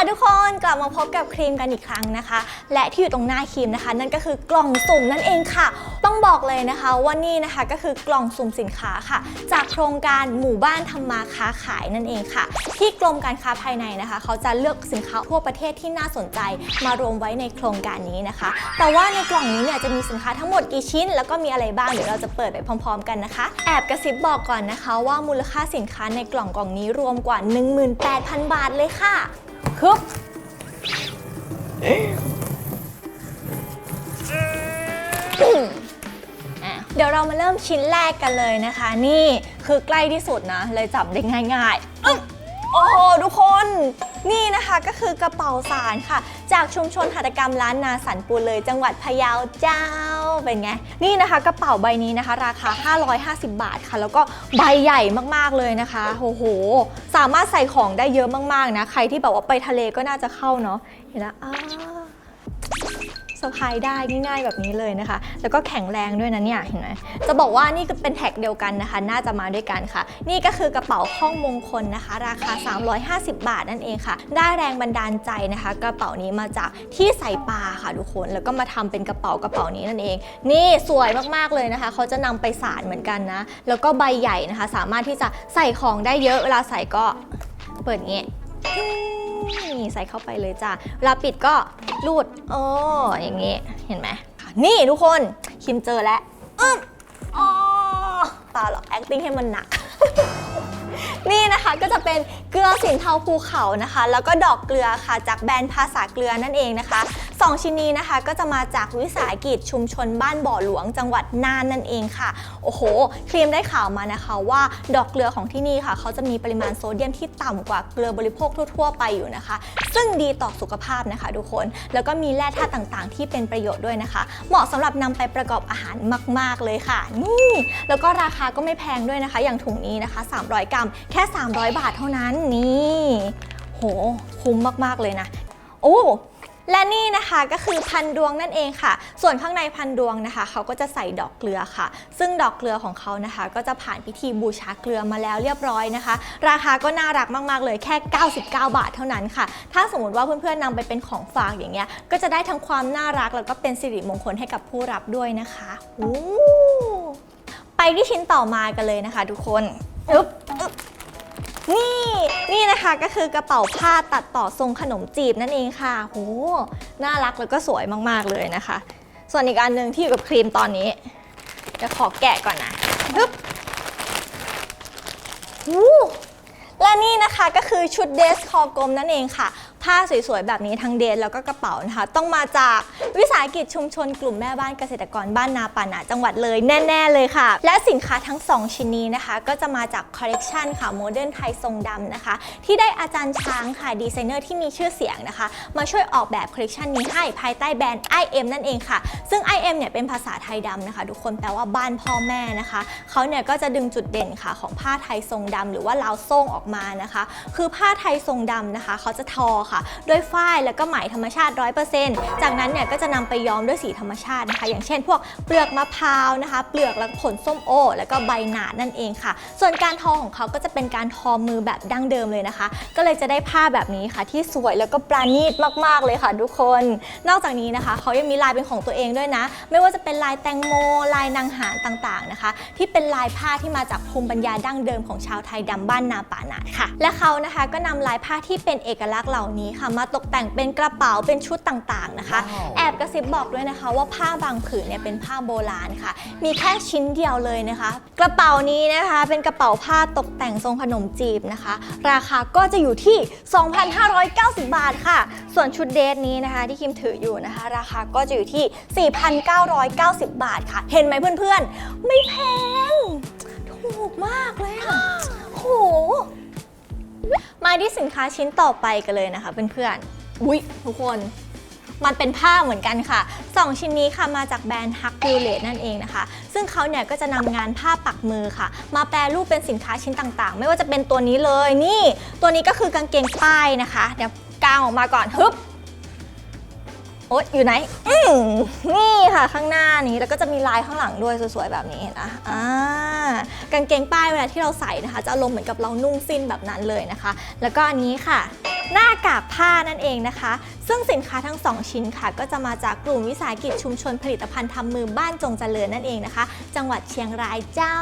ค่ะทุกคนกลับมาพบกับครีมกันอีกครั้งนะคะ และที่อยู่ตรงหน้าครีมนะคะ นั่นก็คือกล่องสุ่มนั่นเองค่ะ ต้องบอกเลยนะคะว่านี่นะคะก็คือกล่องสุ่มสินค้าค่ะ จากโครงการหมู่บ้านทำมาค้าขายนั่นเองค่ะ ที่กรมการค้าภายในนะคะ เขาจะเลือกสินค้าทั่วประเทศที่น่าสนใจ มารวมไว้ในโครงการนี้นะคะ แต่ว่าในกล่องนี้เนี่ยจะมีสินค้าทั้งหมดกี่ชิ้น แล้วก็มีอะไรบ้างเดี๋ยวเราจะเปิดไปพร้อม ๆ กันนะคะ แอบกระซิบบอกก่อนนะคะ ว่ามูลค่าสินค้าในกล่องกล่องนี้รวมกว่า 18,000 บาทเลยค่ะ คึบเดี๋ยวเรามาเริ่มชิ้นแรกกันเลยนะคะ นี่คือใกล้ที่สุดนะ เลยจับได้ง่ายๆโอ้โหทุกคน นี่นะคะก็คือกระเป๋าสารค่ะ จากชุมชนหัตถกรรมร้านนาสันปูเลยจังหวัดพะเยาเจ้าเป็นไงนี่นะคะกระเป๋าใบนี้นะคะ ราคา 550 บาทค่ะ แล้วก็ใบใหญ่มากๆเลยนะคะโอ้โห สามารถใส่ของได้เยอะมากๆนะ ใครที่แบบว่าไปทะเลก็น่าจะเข้าเนาะเห็นแล้วอ้า สะพายได้ง่ายๆ แบบนี้เลยนะคะ แล้วก็แข็งแรงด้วยนะเนี่ยเห็นไหมจะบอกว่านี่ก็เป็นแท็กเดียวกันนะคะ น่าจะมาด้วยกันค่ะ นี่ก็คือกระเป๋าข้องมงคลนะคะ ราคา 350 บาทนั่นเองค่ะ ได้แรงบันดาลใจนะคะ กระเป๋านี้มาจากที่ใส่ปลาค่ะทุกคนแล้วก็มาทำเป็นกระเป๋ากระเป๋านี้นั่นเอง นี่สวยมากๆเลยนะคะ เขาจะนำไปสารเหมือนกันนะ แล้วก็ใบใหญ่นะคะ สามารถที่จะใส่ของได้เยอะเวลาใส่ก็เปิดอย่างงี้ นี่ใส่เข้าไปเลยจ้ะเวลาปิดก็รูดโอ้อย่างงี้ เห็นไหมนี่ทุกคนคิมเจอแล้วอึ๊บอ๋อเปล่าหรอก acting ให้มันหนัก นี่นะคะก็จะเป็นเกลือสินเทาภูเขานะคะ แล้วก็ดอกเกลือค่ะจากแบรนด์ภาษาเกลือนั่นเองนะคะ สองชิ้นนี้นะคะ ก็จะมาจากวิสาหกิจชุมชนบ้านบ่อหลวงจังหวัดน่านนั่นเองค่ะ โอ้โห ครีมได้ข่าวมานะคะว่าดอกเกลือของที่นี่ค่ะ เขาจะมีปริมาณโซเดียมที่ต่ำกว่าเกลือบริโภคทั่ว ๆ ไปอยู่นะคะ ซึ่งดีต่อสุขภาพนะคะ ทุกคน แล้วก็มีแร่ธาตุต่างๆ ที่เป็นประโยชน์ด้วยนะคะ เหมาะสำหรับนำไปประกอบอาหารมาก ๆ เลยค่ะ นี่ แล้วก็ราคาก็ไม่แพงด้วยนะคะ อย่างถุงนี้นะคะ 300 กรัม แค่ 300 บาทเท่านั้น นี่ โห คุ้มมาก ๆ เลยนะ โอ้ และนี่นะคะก็คือพันดวงนั่นเองค่ะ ส่วนข้างในพันดวงนะคะ เขาก็จะใส่ดอกเกลือค่ะ ซึ่งดอกเกลือของเขานะคะ ก็จะผ่านพิธีบูชาเกลือมาแล้วเรียบร้อยนะคะ ราคาก็น่ารักมากๆเลยแค่ 99 บาทเท่านั้นค่ะ ถ้าสมมติว่าเพื่อนๆนำไปเป็นของฝากอย่างเงี้ยก็จะได้ทั้งความน่ารักแล้วก็เป็นสิริมงคลให้กับผู้รับด้วยนะคะไปที่ชิ้นต่อมากันเลยนะคะ ทุกคนอึ๊บอึ๊บ นี่นี่นะคะก็คือกระเป๋าผ้าตัดต่อทรงขนมจีบนั่นเองค่ะโหน่ารักแล้วก็สวยมากๆเลยนะคะ ส่วนอีกอันหนึ่งที่อยู่กับครีมตอนนี้จะขอแกะก่อนนะฮึบหูและนี่นะคะก็คือชุดเดสคอกลมนั่นเองค่ะ ผ้าสวยๆ แบบนี้ทั้งเดสแล้วก็กระเป๋านะคะ ต้องมาจากวิสาหกิจชุมชนกลุ่มแม่บ้านเกษตรกรบ้านนาป่านาจังหวัดเลยแน่ ๆ เลยค่ะ และสินค้าทั้ง 2 ชิ้นนี้นะคะ ก็จะมาจากคอลเลกชันค่ะโมเดิร์นไทยทรงดำนะคะ ที่ได้อาจารย์ช้างค่ะดีไซเนอร์ที่มีชื่อเสียงนะคะ มาช่วยออกแบบคอลเลกชันนี้ให้ภายใต้แบรนด์ IM นั่นเองค่ะ ซึ่ง IM เนี่ยเป็นภาษาไทยดำนะคะ ทุกคนแปลว่าบ้านพ่อแม่นะคะเขาเนี่ยก็จะดึงจุดเด่นค่ะของผ้าไทยทรงดำหรือว่าลาวโซ่งออกมานะคะ คือผ้าไทยทรงดำนะคะเขาจะทอค่ะด้วยฝ้ายแล้วก็ไหมธรรมชาติ 100%จากนั้นเนี่ยก็จะนำไปย้อมด้วยสีธรรมชาตินะคะ อย่างเช่น พวกเปลือกมะพร้าวนะคะ เปลือกและผลส้มโอ แล้วก็ใบหนาดนั่นเองค่ะ ส่วนการทอของเขาก็จะเป็นการทอมือแบบดั้งเดิมเลยนะคะ ก็เลยจะได้ผ้าแบบนี้ค่ะ ที่สวยแล้วก็ปราณีตมาก ๆ เลยค่ะทุกคน นอกจากนี้นะคะเขายังมีลายเป็นของตัวเองด้วยนะ ไม่ว่าจะเป็นลายแตงโม ลายนางหารต่างๆนะคะ ที่เป็นลายผ้าที่มาจากภูมิปัญญาดั้งเดิมของชาวไทยดำบ้านนาป่านาดค่ะ และเขานะคะก็นำลายผ้าที่เป็นเอกลักษณ์เหล่านี้ค่ะ มาตกแต่งเป็นกระเป๋าเป็นชุดต่างๆนะคะแอบกระซิบบอกด้วยนะคะ ว่าผ้าบางผืนเนี่ยเป็นผ้าโบราณค่ะ มีแค่ชิ้นเดียวเลยนะคะ กระเป๋านี้นะคะเป็นกระเป๋าผ้าตกแต่งทรงขนมจีบนะคะ ราคาก็จะอยู่ที่ 2,590 บาทค่ะ ส่วนชุดเดทนี้นะคะ ที่คิมถืออยู่นะคะ ราคาก็จะอยู่ที่ 4,990 บาทค่ะ เห็นไหมเพื่อนๆ ไม่แพง ที่สินค้าชิ้นต่อไปกันเลยนะคะเพื่อนๆอุ๊ยทุกคนมันเป็นผ้าเหมือนกันค่ะ 2 ชิ้นนี้ค่ะมาจากแบรนด์ฮักบิวเลตนั่นเองนะคะ ซึ่งเขาเนี่ยก็จะนำงานผ้าปักมือค่ะ มาแปรรูปเป็นสินค้าชิ้นต่างๆ ไม่ว่าจะเป็นตัวนี้เลยนี่ ตัวนี้ก็คือกางเกงป้ายนะคะ เดี๋ยวกางออกมาก่อนฮึบ โอ๊ยอยู่ไหนอืมนี่ค่ะข้างหน้านี้แล้วก็จะมีลายข้างหลังด้วยสวยๆแบบนี้นะอ่ากางเกงป้ายเวลาที่เราใส่นะคะ จะอารมณ์เหมือนกับเรานุ่งสิ้นแบบนั้นเลยนะคะ แล้วก็อันนี้ค่ะ หน้ากากผ้านั่นเองนะคะ ซึ่งสินค้าทั้ง 2 ชิ้นค่ะ ก็จะมาจากกลุ่มวิสาหกิจชุมชนผลิตภัณฑ์ทำมือบ้านจงเจริญนั่นเองนะคะ จังหวัดเชียงรายเจ้า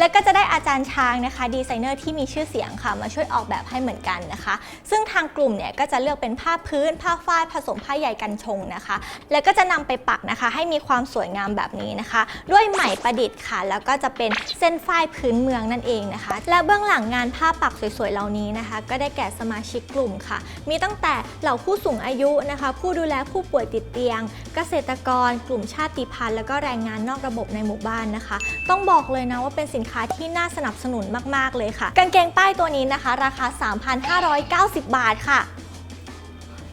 และก็จะได้อาจารย์ช้างนะคะดีไซเนอร์ที่มีชื่อเสียงค่ะมาช่วยออกแบบให้เหมือนกันนะคะ ซึ่งทางกลุ่มเนี่ยก็จะเลือกเป็นผ้าพื้น ผ้าฝ้ายผสมผ้าใยกันชงนะคะ แล้วก็จะนำไปปักนะคะ ให้มีความสวยงามแบบนี้นะคะ ด้วยไหมประดิษฐ์ค่ะ แล้วก็จะเป็นเส้นฝ้ายพื้นเมืองนั่นเองนะคะ และเบื้องหลังงานผ้าปักสวยๆเหล่านี้นะคะ ก็ได้แก่สมาชิกกลุ่มค่ะ มีตั้งแต่เหล่าผู้สูงอายุนะคะ ผู้ดูแลผู้ป่วยติดเตียง เกษตรกร กลุ่มชาติพันธุ์แล้วก็แรงงานนอกระบบในหมู่บ้านนะคะ ต้องบอกเลยนะว่าเป็นสินค้าที่น่าสนับสนุนมาก ๆ เลยค่ะ กางเกงป้ายตัวนี้นะคะ ราคา 3,590 บาทค่ะ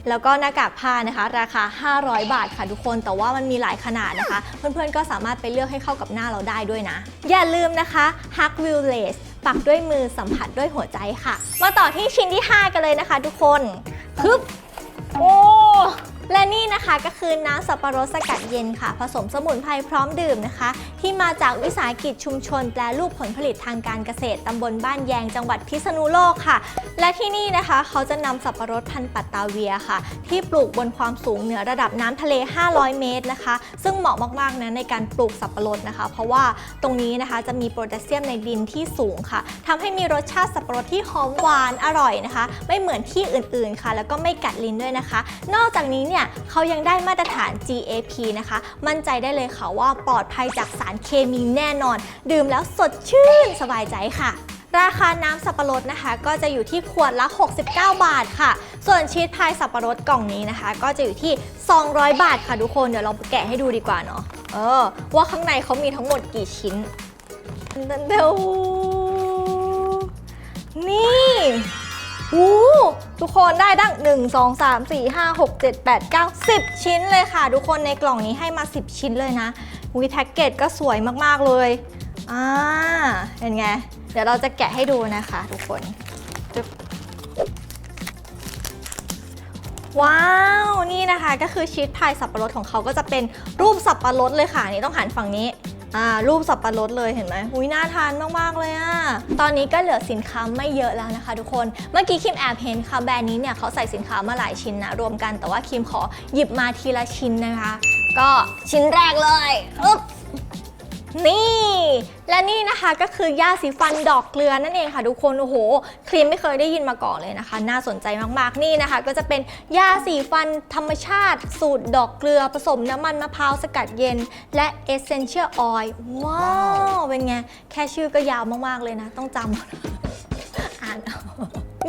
แล้วก็หน้ากากผ้านะคะ ราคา 500 บาทค่ะทุกคน แต่ว่ามันมีหลายขนาดนะคะ เพื่อนๆ ก็สามารถไปเลือกให้เข้ากับหน้าเราได้ด้วยนะ อย่าลืมนะคะ Hug w i l l a c e ปักด้วยมือสัมผัสด้วยหัวใจค่ะ มาต่อที่ชิ้นที่ 5 กันเลยนะคะทุกคนฮึบ โอ้ และนี่นะคะก็คือน้ำสับปะรดสกัดเย็นค่ะ ผสมสมุนไพรพร้อมดื่มนะคะ ที่มาจากวิสาหกิจชุมชน แปรรูปผลผลิตทางการเกษตรตำบลบ้านแยงจังหวัดพิษณุโลกค่ะ และที่นี่นะคะเขาจะนำสับปะรดพันธุ์ปัตตาเวียค่ะ ที่ปลูกบนความสูงเหนือระดับน้ำทะเล 500 เมตรนะคะ ซึ่งเหมาะมากๆนะในการปลูกสับปะรดนะคะ เพราะว่าตรงนี้นะคะจะมีโพแทสเซียมในดินที่สูงค่ะทำให้มีรสชาติสับปะรดที่หอมหวานอร่อยนะคะ ไม่เหมือนที่อื่นๆค่ะ แล้วก็ไม่กัดลิ้นด้วยนะคะ นอกจากนี้เนี่ยเขายังได้มาตรฐาน GAP นะคะ มั่นใจได้เลยค่ะว่าปลอดภัยจากสารเคมีแน่นอน ดื่มแล้วสดชื่นสบายใจค่ะ ราคาน้ำสับปะรดนะคะ ก็จะอยู่ที่ขวดละ 69 บาทค่ะ ส่วนชีสพายสับปะรดกล่องนี้นะคะ ก็จะอยู่ที่ 200 บาทค่ะทุกคน เดี๋ยวลองแกะให้ดูดีกว่าเนาะ เออ ว่าข้างในเขามีทั้งหมดกี่ชิ้นเดี๋ยวนี่ อู้ทุกคนได้ดั้ง1 2 3 4 5 6 7 8 9 10 ชิ้นเลยค่ะ ทุกคนในกล่องนี้ให้มา 10 ชิ้นเลยนะวิแพ็กเกจก็สวยมาก ๆ เลยอ่าเป็นไง เดี๋ยวเราจะแกะให้ดูนะคะ ทุกคนว้าว นี่นะคะก็คือชีสพายสับปะรดของเขาก็จะเป็นรูปสับปะรดเลยค่ะ นี่ต้องหันฝั่งนี้ อ่ารูปสับปะรดเลยเห็นไหมอุ้ยน่าทานมากๆเลยอะ ตอนนี้ก็เหลือสินค้าไม่เยอะแล้วนะคะทุกคน เมื่อกี้คิมแอบเห็นค่ะแบรนด์นี้เนี่ยเขาใส่สินค้ามาหลายชิ้นนะรวมกันแต่ว่าคิมขอหยิบมาทีละชิ้นนะคะ ก็ชิ้นแรกเลยอ๊บ นี่ และนี่นะคะก็คือยาสีฟันดอกเกลือนั่นเองค่ะทุกคนโอ้โหครีมไม่เคยได้ยินมาก่อนเลยนะคะ น่าสนใจมากๆนี่นะคะ ก็จะเป็นยาสีฟันธรรมชาติ สูตรดอกเกลือผสมน้ำมันมะพร้าวสกัดเย็น และ Essential Oil ว้าว เป็นไง แค่ชื่อก็ยาวมากๆเลยนะ ต้องจำอ่านเอา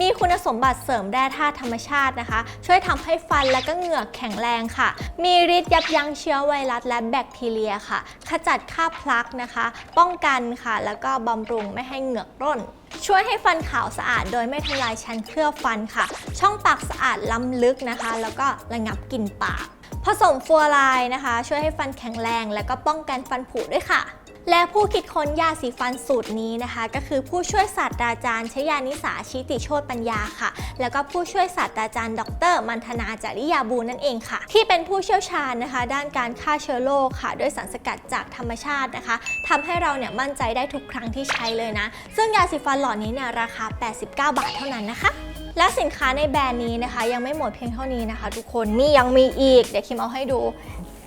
มีคุณสมบัติเสริมแร่ธาตุธรรมชาตินะคะ ช่วยทำให้ฟันและก็เหงือกแข็งแรงค่ะ มีฤทธิ์ยับยั้งเชื้อไวรัสและแบคทีเรียค่ะ ขจัดคราบพลักนะคะ ป้องกันค่ะ แล้วก็บำรุงไม่ให้เหงือกร่น ช่วยให้ฟันขาวสะอาดโดยไม่ทำลายชั้นเคลือบฟันค่ะ ช่องปากสะอาดล้ำลึกนะคะ แล้วก็ระงับกลิ่นปาก ผสมฟัวไลน์นะคะ ช่วยให้ฟันแข็งแรง และก็ป้องกันฟันผุด้วยค่ะ และผู้คิดค้นยาสีฟันสูตรนี้นะคะ ก็คือผู้ช่วยศาสตราจารย์ชยานิสาชิติโชตปัญญาค่ะ แล้วก็ผู้ช่วยศาสตราจารย์ ดร มันธนาจาริยาบูนั่นเองค่ะ ที่เป็นผู้เชี่ยวชาญนะคะ ด้านการฆ่าเชื้อโรคค่ะ ด้วยสารสกัดจากธรรมชาตินะคะทำให้เราเนี่ยมั่นใจได้ทุกครั้งที่ใช้เลยนะ ซึ่งยาสีฟันหลอดนี้เนี่ยราคา 89 บาทเท่านั้นนะคะและสินค้าในแบรนด์นี้นะคะ ยังไม่หมดเพียงเท่านี้นะคะ ทุกคนนี่ยังมีอีก เดี๋ยวคิมเอาให้ดู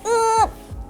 อืบ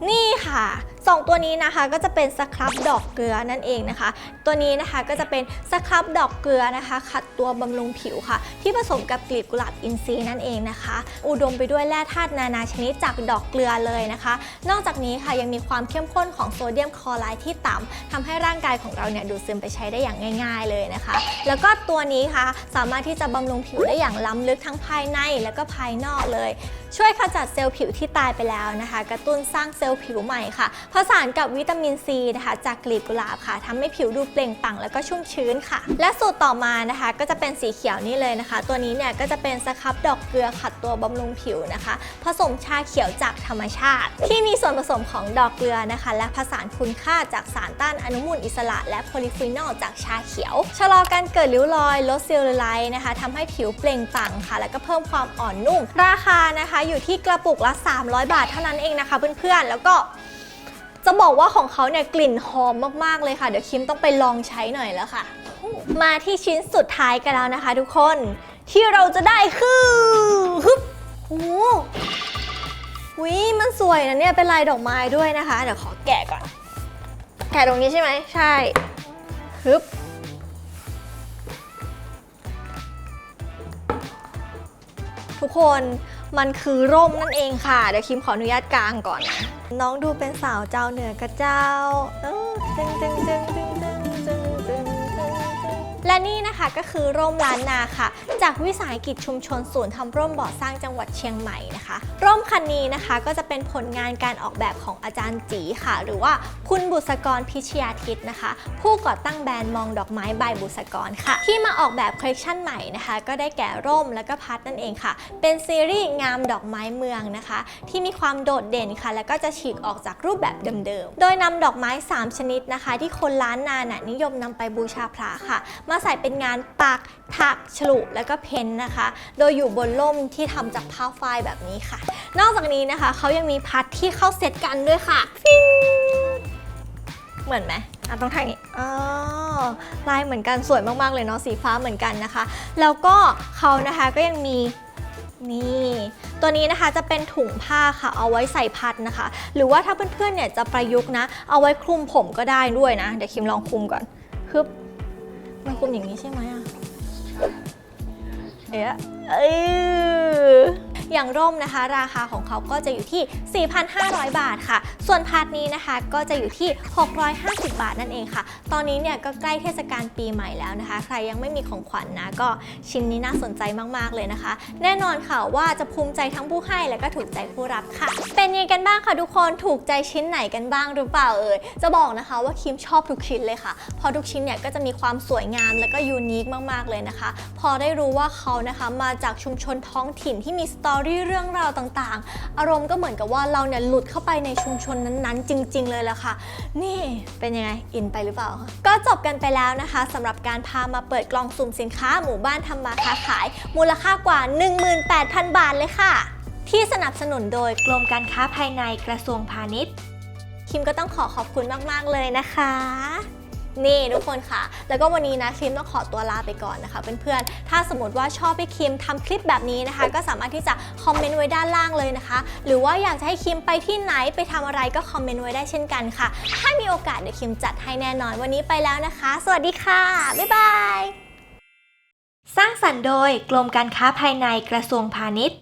นี่ค่ะ สองตัวนี้นะคะก็จะเป็นสครับดอกเกลือนั่นเองนะคะ ตัวนี้นะคะก็จะเป็นสครับดอกเกลือนะคะ ขัดตัวบำรุงผิวค่ะ ที่ผสมกับกลีบกุหลาบอินทรีย์นั่นเองนะคะ อุดมไปด้วยแร่ธาตุนานาชนิดจากดอกเกลือเลยนะคะ นอกจากนี้ค่ะยังมีความเข้มข้นของโซเดียมคลอไรด์ที่ต่ำทำให้ร่างกายของเราเนี่ยดูดซึมไปใช้ได้อย่างง่าย ๆเลยนะคะ แล้วก็ตัวนี้ค่ะสามารถที่จะบำรุงผิวได้อย่างล้ำลึกทั้งภายในแล้วก็ภายนอกเลย ช่วยขจัดเซลล์ผิวที่ตายไปแล้วนะคะ กระตุ้นสร้างเซลล์ผิวใหม่ค่ะผสานกับวิตามินซีนะคะจากกลีบกุหลาบค่ะทำให้ผิวดูเปล่งปลั่งแล้วก็ชุ่มชื้นค่ะ และสูตรต่อมานะคะ ก็จะเป็นสีเขียวนี่เลยนะคะ ตัวนี้เนี่ยก็จะเป็นสครับดอกเกลือขัดตัวบำรุงผิวนะคะ ผสมชาเขียวจากธรรมชาติ ที่มีส่วนผสมของดอกเกลือนะคะ และผสานคุณค่าจากสารต้านอนุมูลอิสระ และโพลิฟีนอลจากชาเขียวชะลอการเกิดริ้วรอยลดเซลลูไลท์นะคะทำให้ผิวเปล่งปลั่งค่ะ แล้วก็เพิ่มความอ่อนนุ่มราคานะคะอยู่ที่กระปุกละ 300 บาทเท่านั้นเองนะคะเพื่อนๆ แล้วก็จะบอกว่าของเขาเนี่ยกลิ่นหอมมากๆเลยค่ะ เดี๋ยวคิมต้องไปลองใช้หน่อยแล้วค่ะ มาที่ชิ้นสุดท้ายกันแล้วนะคะ ทุกคนที่เราจะได้คือฮึบโอ้โหวิมันสวยนะเนี่ยเป็นลายดอกไม้ด้วยนะคะ เดี๋ยวขอแกะก่อน แกะตรงนี้ใช่ไหมใช่ฮึบทุกคน มันคือร่มนั่นเองค่ะ เดี๋ยวคิมขออนุญาตกลางก่อนน้องดูเป็นสาวเจ้าเหนือกระเจ้าเออจึงจึงจึงจึง และนี่นะคะก็คือร่มล้านนาค่ะ จากวิสาหกิจชุมชนศูนย์ทำร่มบ่อสร้างจังหวัดเชียงใหม่นะคะ ร่มคันนี้นะคะก็จะเป็นผลงานการออกแบบของอาจารย์จีค่ะ หรือว่าคุณบุษกรพิชยาทิตนะคะ ผู้ก่อตั้งแบรนด์มองดอกไม้ใบบุษกรค่ะ ที่มาออกแบบคอลเลคชันใหม่นะคะ ก็ได้แก่ร่มและก็พัดนั่นเองค่ะ เป็นซีรีส์งามดอกไม้เมืองนะคะ ที่มีความโดดเด่นค่ะ แล้วก็จะฉีกออกจากรูปแบบเดิมๆ โดยนำดอกไม้ 3 ชนิดนะคะ ที่คนล้านนาน่ะนิยมนำไปบูชาพระค่ะ มาใส่เป็นงานปักถักฉลุแล้วก็เพ้นท์นะคะ โดยอยู่บนร่มที่ทำจากผ้าฝ้ายแบบนี้ค่ะ นอกจากนี้นะคะเขายังมีพัดที่เข้าเซตกันด้วยค่ะฟิงเหมือนไหมอะต้องทางนี้อ๋อลายเหมือนกันสวยมากๆเลยเนาะสีฟ้าเหมือนกันนะคะ แล้วก็เขานะคะก็ยังมีนี่ตัวนี้นะคะจะเป็นถุงผ้าค่ะ เอาไว้ใส่พัดนะคะ หรือว่าถ้าเพื่อนๆเนี่ยจะประยุกต์นะ เอาไว้คลุมผมก็ได้ด้วยนะ เดี๋ยวคิมลองคลุมก่อนฮึบ มันคลุมอย่างนี้ใช่ไหมอะเอ๊ะเออ อย่างร่มนะคะ ราคาของเขาก็จะอยู่ที่ 4,500 บาทค่ะ ส่วนพัดนี้นะคะก็จะอยู่ที่ 650 บาทนั่นเองค่ะ ตอนนี้เนี่ยก็ใกล้เทศกาลปีใหม่แล้วนะคะ ใครยังไม่มีของขวัญนนะก็ชิ้นนี้น่าสนใจมากๆเลยนะคะ แน่นอนค่ะว่าจะภูมิใจทั้งผู้ให้และก็ถูกใจผู้รับค่ะ เป็นยังไงกันบ้างคะทุกคนถูกใจชิ้นไหนกันบ้างหรือเปล่าเอ่ยจะบอกนะคะว่าคิมชอบทุกชิ้นเลยค่ะเพราะทุกชิ้นเนี่ยก็จะมีความสวยงามและก็ยูนิคมากๆเลยนะคะ พอได้รู้ว่าเขานะคะมาจากชุมชนท้องถิ่นที่มีสตอรี่เรื่องราวต่างๆ อารมณ์ก็เหมือนกับว่าเราเนี่ยหลุดเข้าไปในชุมชนนั้นๆ จริง ๆ เลยละค่ะ นี่เป็นยังไงอินไปหรือเปล่า ก็จบกันไปแล้วนะคะสำหรับการพามาเปิดกล่องสุ่มสินค้าหมู่บ้านทำมาค้าขาย มูลค่ากว่า 18,000 บาทเลยค่ะ ที่สนับสนุนโดยกรมการค้าภายในกระทรวงพาณิชย์คิมก็ต้องขอขอบคุณมาก ๆ เลยนะคะ นี่ทุกคนค่ะ แล้วก็วันนี้นะคิมต้องขอตัวลาไปก่อนนะคะเพื่อนๆ ถ้าสมมติว่าชอบให้คิมทำคลิปแบบนี้นะคะ ก็สามารถที่จะคอมเมนต์ไว้ด้านล่างเลยนะคะ หรือว่าอยากจะให้คิมไปที่ไหนไปทำอะไรก็คอมเมนต์ไว้ได้เช่นกันค่ะ ถ้ามีโอกาสเดี๋ยวคิมจัดให้แน่นอน วันนี้ไปแล้วนะคะ สวัสดีค่ะ บ๊ายบาย สร้างสรรค์โดยกรมการค้าภายในกระทรวงพาณิชย์